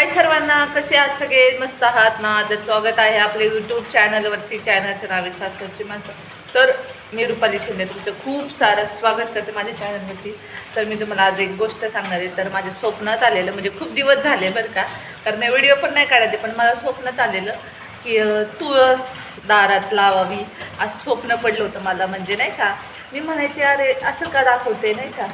हाय सर्वांना कसे आहात सगळे? मस्त आहात ना? तर स्वागत आहे आपले यूट्यूब चॅनलवरती चॅनलचं नाव आहे सासरची माणसं. तर मी रुपाली शिंदे तुमचं खूप सारं स्वागत करते माझ्या चॅनलवरती तर मी तुम्हाला आज एक गोष्ट सांगणार आहे. तर माझ्या स्वप्नात आलेलं म्हणजे खूप दिवस झाले बरं का. कारण व्हिडिओ पण नाही काढायचे पण मला स्वप्नात आलेलं की तुळस दारात लावावी. असं स्वप्न पडलं होतं मला म्हणजे नाही का. मी म्हणायचे अरे असं का दाखवते नाही का.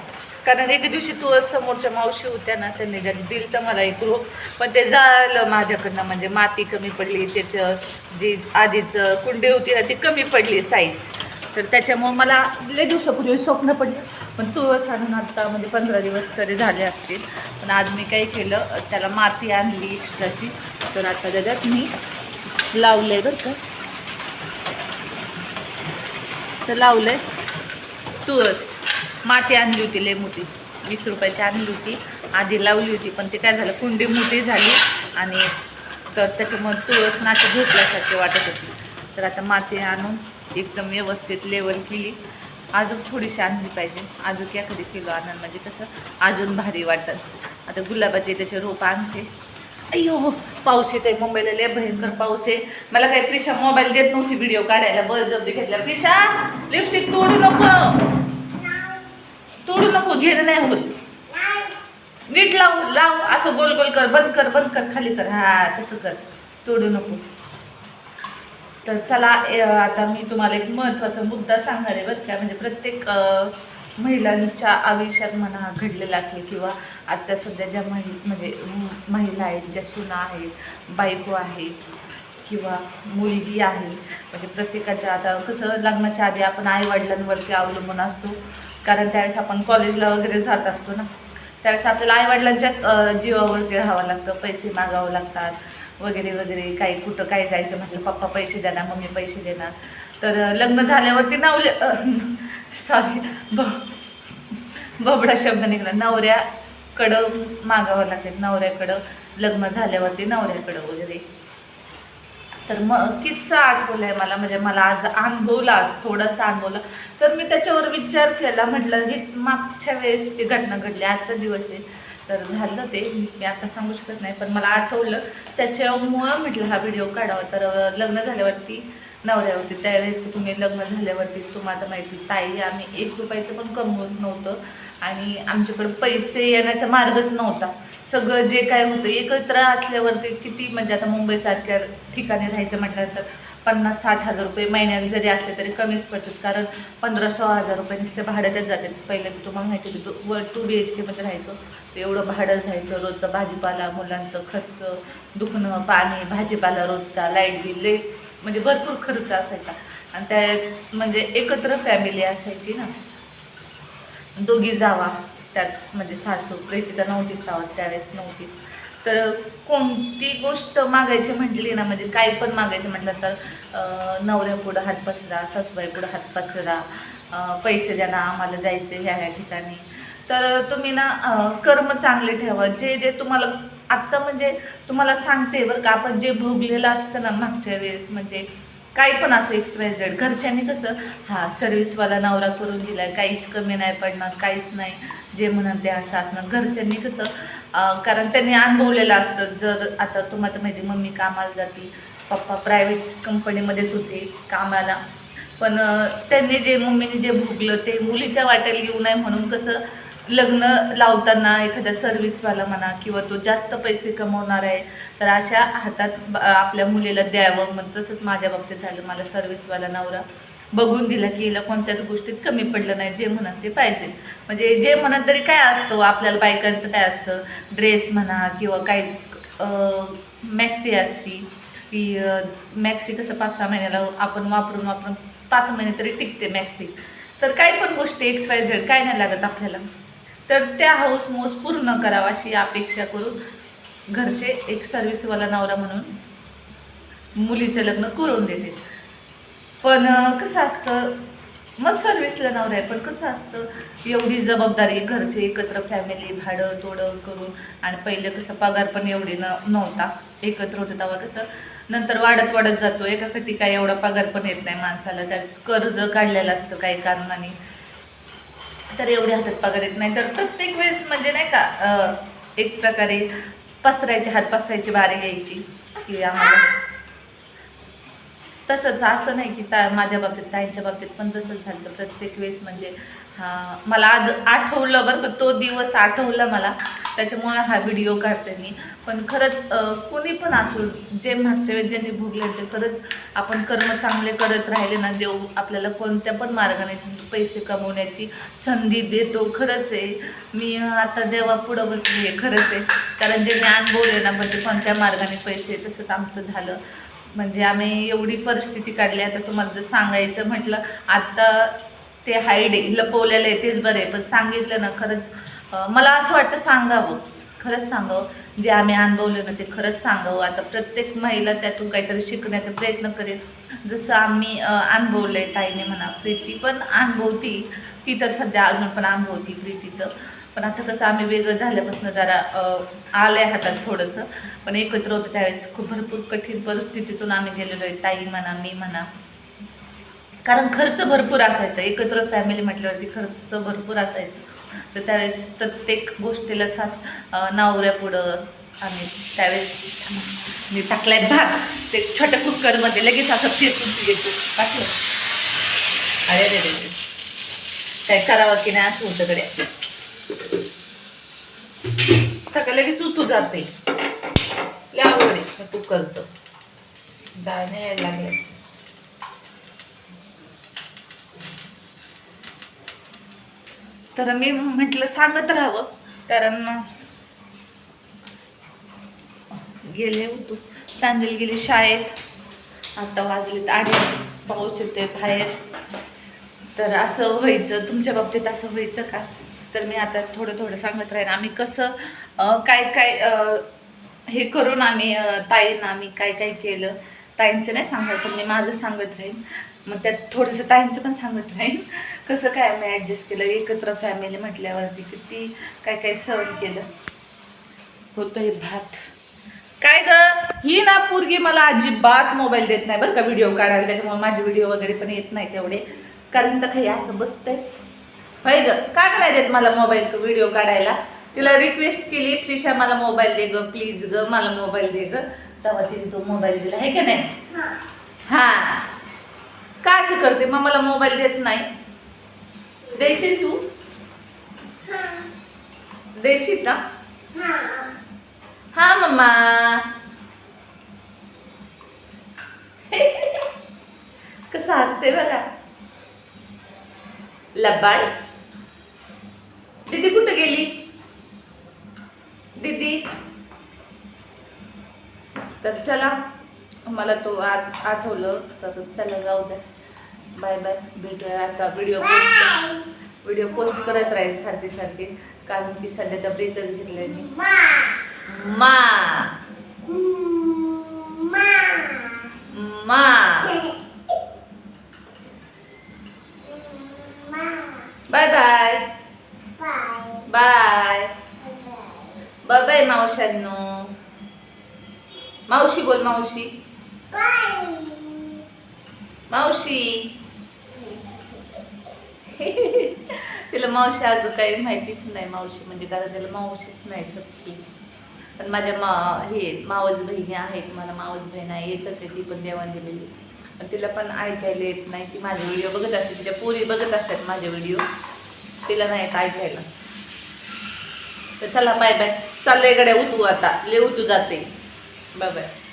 कारण एके दिवशी तुळस समोरच्या मावशी होत्या ना त्यांनी दिलं तर मला एक रोप पण ते झालं माझ्याकडनं म्हणजे माती कमी पडली त्याचं जी आधीच कुंडी होती ना ती कमी पडली साईज तर त्याच्यामुळं मला लय दिवसापूर्वी स्वप्न पडलं. पण तुळस आणून आत्ता म्हणजे पंधरा दिवस तरी झाले असतील. पण आज मी काय केलं त्याला माती आणली एक्स्ट्राची तर आता त्याच्यात मी लावलं आहे बरं का. तर लावलं आहे तुळस माती आणली होती लय मोठी. वीस रुपयाची आणली होती. आधी लावली होती पण ते काय झालं कुंडी मोठी झाली आणि तर त्याच्यामुळे तुळस नाशी झोपल्यासारखी वाटत होती. तर आता माती आणून एकदम व्यवस्थित लेवल केली. अजून थोडीशी आणली पाहिजे. अजून एखादी किलो आणून म्हणजे कसं अजून भारी वाटतं आता गुलाबाचे त्याचे रोप आणते. अय्यो पाऊस येत आहे मुंबईला लय भयंकर पाऊस आहे. मला काही प्रिशा मोबाईल देत नव्हती व्हिडिओ काढायला. बळजबरी घेतला. प्रिशा लिपस्टिक तोडू नको. तोडू घेणं नाही होत. नीट लाव लाव असं गोल गोल कर बंद कर बंद कर खाली कर. हा तसं कर. तोडू नको. तर चला आता मी तुम्हाला एक महत्त्वाचा मुद्दा सांगणार आहे बरं का. म्हणजे प्रत्येक महिलांच्या आयुष्यात म्हणा घडलेला असेल किंवा आता सध्या ज्या महि म्हणजे महिला आहेत ज्या सुना आहेत बायको आहेत किंवा मुलगी आहे. म्हणजे प्रत्येकाच्या आता कसं लग्नाच्या आधी आपण आईवडिलांवरती अवलंबून असतो. कारण त्यावेळेस आपण कॉलेजला वगैरे जात असतो ना. त्यावेळेस आपल्याला आईवडिलांच्याच जीवावरती राहावं लागतं. पैसे मागावं लागतात. वगैरे वगैरे. काही कुठं काय जायचं म्हटलं पप्पा पैसे देणार मम्मी पैसे देणार तर लग्न झाल्यावरती नवले सॉरी ब बबडा शब्द निघाला. नवऱ्याकडं मागावं लागते. नवऱ्याकडं लग्न झाल्यावरती नवऱ्याकडं वगैरे. तर मग किस्सा आठवलाय मला म्हणजे मला आज अनुभवला आज थोडासा अनुभवला. तर मी त्याच्यावर विचार केला म्हटलं हीच मागच्या वेळेसची घटना घडली आजचा दिवस आहे. तर झालं ते. मी आता सांगू शकत नाही पण मला आठवलं. त्याच्यामुळं म्हटलं हा व्हिडिओ काढावा. तर लग्न झाल्यावरती नवऱ्यावरती त्यावेळेस तर तुम्ही लग्न झाल्यावरती तुम्हाला माहिती ताई आम्ही एक रुपयाचं पण कमवत नव्हतं. आणि आमच्याकडे पैसे येण्याचा मार्गच नव्हता. सगळं जे काय होतं एकत्र असल्यावरती किती म्हणजे आता मुंबईसारख्या ठिकाणी राहायचं म्हटलं तर पन्नास साठ हजार रुपये महिन्याला जरी असले तरी कमीच पडतात. कारण पंधरा सोळा हजार रुपये नुसते भाड्यातच जातात. पहिले तर तुम्हाला माहिती होती तू वर टू बी एच केमध्ये राहायचो. तर एवढं भाडं राहायचं रोजचा भाजीपाला मुलांचं खर्च दुखणं पाणी भाजीपाला रोजचा लाइट बिल लेट म्हणजे भरपूर खर्च असायचा. आणि त्या म्हणजे एकत्र फॅमिली असायची ना. दोघी जावा त्यात म्हणजे सासू प्रीती तर नव्हतीच जावा त्यावेळेस नव्हती. तर कोणती गोष्ट मागायची म्हटली ना म्हणजे काय पण मागायचं म्हटलं तर नवऱ्यापुढं हात पसरा सासूबाई पुढं हात पसरा पैसे द्या ना आम्हाला जायचं ह्या ह्या ठिकाणी. तर तुम्ही ना कर्म चांगले ठेवा. जे जे तुम्हाला आत्ता म्हणजे तुम्हाला सांगते बरं का आपण जे भोगलेलं असतं ना मागच्या वेळेस म्हणजे काही पण असो एक्स वाय झेड घरच्यांनी कसं हा सर्व्हिसवाला नवरा करून दिलाय काहीच कमी नाही पडणार काहीच नाही. जे म्हणाल ते असं असणार. घरच्यांनी कसं कारण त्यांनी अनुभवलेलं असतं. जर आता तुम्हाला माहिती मम्मी कामाला जाते पप्पा प्रायव्हेट कंपनीमध्येच होते कामाला. पण त्यांनी जे मम्मीने जे भोगलं ते मुलीच्या वाट्याला येऊ नये म्हणून कसं लग्न लावताना एखाद्या सर्व्हिसवाला म्हणा किंवा तो जास्त पैसे कमवणार आहे तर अशा हातात आपल्या मुलीला द्यावं. मग तसंच माझ्या बाबतीत झालं. मला सर्व्हिसवाला नवरा बघून दिला की हिला कोणत्याच गोष्टीत कमी पडलं नाही. जे म्हणत ते पाहिजे. म्हणजे जे म्हणत तरी काय असतं हो, आपल्याला बायकांचं काय असतं? ड्रेस म्हणा किंवा काही मॅक्सी असती. की मॅक्सी कसं पाच सहा महिन्याला आपण वापरून वापरून पाच महिने तरी टिकते मॅक्सी तर काही पण गोष्टी एक्स वाय झेड काय नाही लागत आपल्याला. तर त्या हाऊस मोस पूर्ण करावा अशी अपेक्षा करून घरचे एक सर्व्हिसवाला नवरा म्हणून मुलीचं लग्न करून देते. पण कसं असतं मग सर्व्हिसला नवरा आहे पण कसं असतं एवढी जबाबदारी घरचे एकत्र फॅमिली भाडं तोडं करून आणि पहिलं कसं पगार पण एवढी न नव्हता एकत्र होतं तेव्हा कसं नंतर वाढत वाढत जातो एका कटी काय एवढा पगार पण येत नाही माणसाला त्याच कर्ज काढलेलं असतं काही कारणाने. तर एवढे हातात पगार येत नाही. तर प्रत्येक वेळेस म्हणजे नाही का अं, एक प्रकारे पसरायची हात पसरायची बारी यायची की आम्हाला तसंच. असं नाही की ता माझ्या बाबतीत ताईंच्या बाबतीत पण तसंच झालं प्रत्येक वेळेस म्हणजे हा मला आज आठवलं बरं का तो दिवस आठवला मला. त्याच्यामुळे हा व्हिडिओ काढते मी. पण खरंच कोणी पण असो जे मागच्या वेळेस ज्यांनी भोगले ते खरंच आपण कर्म चांगले करत राहिले ना देव आपल्याला कोणत्या पण मार्गाने पैसे कमवण्याची संधी देतो खरंच आहे. मी आता देवा पुढं बसली आहे खरंच आहे. कारण जे मी अनुभवले ना पण ते कोणत्या मार्गाने पैसे तसंच आमचं झालं. म्हणजे आम्ही एवढी परिस्थिती काढली आता तुम्हाला जर सांगायचं म्हटलं आत्ता ते हाईड आहे लपवलेलं आहे तेच बरं आहे. पण सांगितलं ना खरंच मला असं वाटतं सांगावं. खरंच सांगावं. जे आम्ही अनुभवलं ना ते खरंच सांगावं. आता प्रत्येक महिला त्यातून काहीतरी शिकण्याचा प्रयत्न करेल. जसं आम्ही अनुभवलं आहे ताईने म्हणा प्रीती पण अनुभवती. ती तर सध्या अजून पण अनुभवती प्रीतीचं. पण आता कसं आम्ही वेगळं झाल्यापासून जरा आलं आहे हातात थोडंसं. पण एकत्र होतं त्यावेळेस खूप भरपूर कठीण परिस्थितीतून आम्ही गेलेलो आहे. ताई म्हणा मी म्हणा. कारण खर्च भरपूर असायचा. एकत्र फॅमिली म्हटल्यावरती खर्च भरपूर असायचा. तर त्यावेळेस प्रत्येक गोष्टीला सास नावऱ्यापुढं नवऱ्यापुढं आम्ही त्यावेळेस मी टाकलाय भात. ते छोट्या कुकरमध्ये लगेच असं फिरकून येतो. टाकलं अरे रे रे काय करावं की नाही असं होतं कडे टाका लगेच उतू जाते. लय कुकरचं. जायला यायला लागेल. तर मी म्हटलं सांगत राहावं कारण गेले होतो. तांजल गेली शाळेत. आता वाजलेत आधी पाऊस येतोय बाहेर. तर असं व्हायचं तुमच्या बाबतीत असं व्हायचं का? तर मी आता थोडं थोडं सांगत राहीन. आम्ही कसं काय काय हे करून आम्ही अं, ताईंना आम्ही काय काय केलं? ताईंचं नाही सांगत पण मी माझं सांगत राहीन. मग त्यात थोडंसं ताईंचं पण सांगत राहीन. कसं काय आम्ही ॲडजस्ट केलं? एकत्र फॅमिली म्हटल्यावरती किती काय काय सहन केलं? होतं हे भात. काय ग? ही ना पोरगी मला अजिबात मोबाईल देत नाही बरं का व्हिडिओ काढायला. त्याच्यामुळे माझे व्हिडिओ वगैरे पण येत नाही तेवढे. कारण तर काही आता बसतंय. होय ग? का काय देत मला मोबाईल व्हिडिओ काढायला? तिला रिक्वेस्ट केली प्रिशा मला मोबाईल दे ग प्लीज ग मला मोबाईल दे ग. तेव्हा तिने तो मोबाईल दिला आहे का नाही? हा. का असं करते? मग मला मोबाईल देत नाही. देशील तू? देशील ना हा मम्मा. कसं हसते बघा. लबाड. दीदी कुठं गेली? चला. मला तो आज आठवलं तर चला जाऊ द्या. बाय बाय भेटूया आता व्हिडिओ पोस्ट व्हिडिओ पोस्ट करत राहील सारखे सारखे. कारण की सध्या तर ब्रेकच घेतलाय मी. मा. मा. Bye bye bye bye bye मावशांनो मावशी बोल मावशी. मावशी. तिला मावशी अजून काही माहितीच नाही मावशी म्हणजे कारण तिला मावशीच नाही सख्खी. पण माझ्या मा हे मावस बहिणी आहेत मला मावस बहीण आहे एकच आहे ती पण देवाण दिलेली पण तिला पण ऐकायला येत नाही ती माझे व्हिडिओ बघत असते तिच्या पोरी बघत असतात माझे व्हिडिओ तिला नाही येत ऐकायला. तर चला बाय बाय चाललंय गड्या उतू आता. ले उतू जाते. Bye bye